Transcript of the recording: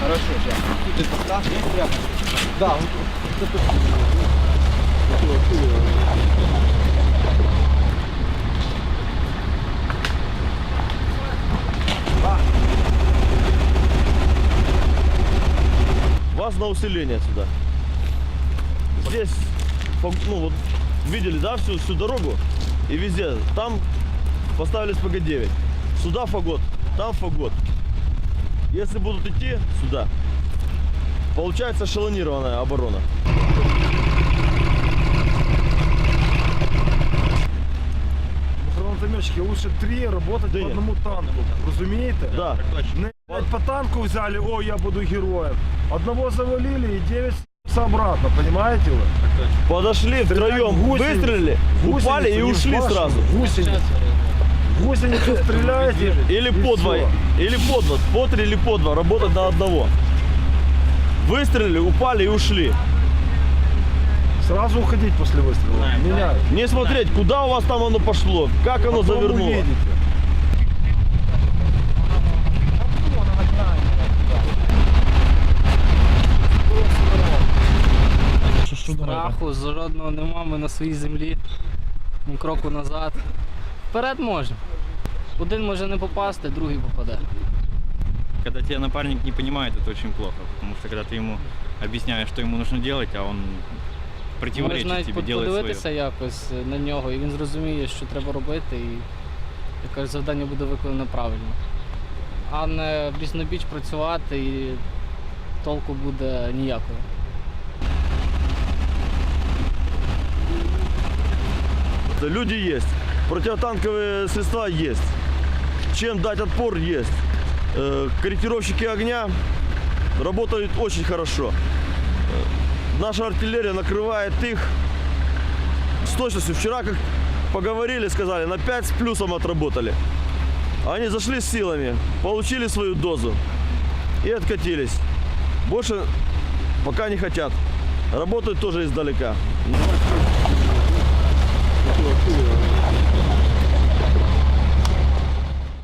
Хорошо, да. Тут это да, прямо. Да, вот, вот это. Вас на усиление сюда. Здесь, ну вот, видели, да, всю, всю дорогу? И везде. Там поставили СПГ-9. Сюда фагот, там фагот если будут идти сюда, получается шалонированная оборона. Заметчики, лучше три работать да по одному танку. Розумієте? Да. Не по танку взяли, о, я буду героем. Одного завалили и девять обратно, понимаете вы? Подошли втроем, выстрелили, упали и ушли сразу. Гусеницы. 8 часов стреляете. Или по два, или по два, по три или по два, работать до одного. Выстрелили, упали и ушли. Сразу уходить после выстрела. Меня. Не смотреть, куда у вас там оно пошло, как оно а Потом завернуло. Увидите. Страху жодного нема, ми на своїй землі. Ні кроку назад. Вперед можемо. Один може не попасти, другий попаде. Когда тебя напарник не понимает, это очень плохо, потому что когда ты ему объясняешь, что ему нужно делать, а он Можеш противоречит навіть тебе, под- делает свое. подивитися якось на нього, і він зрозуміє, що треба робити, і якось завдання буде виконано правильно. А не біч на біч працювати і толку буде ніякого. Да, Люди есть, противотанковые средства есть, Чем дать отпор есть. Э, Корректировщики огня работают очень хорошо. Э, Наша артиллерия накрывает их с точностью. Вчера, как поговорили, сказали, на 5 с плюсом отработали. Они зашли с силами, получили свою дозу и откатились. Больше пока не хотят. Работают тоже издалека.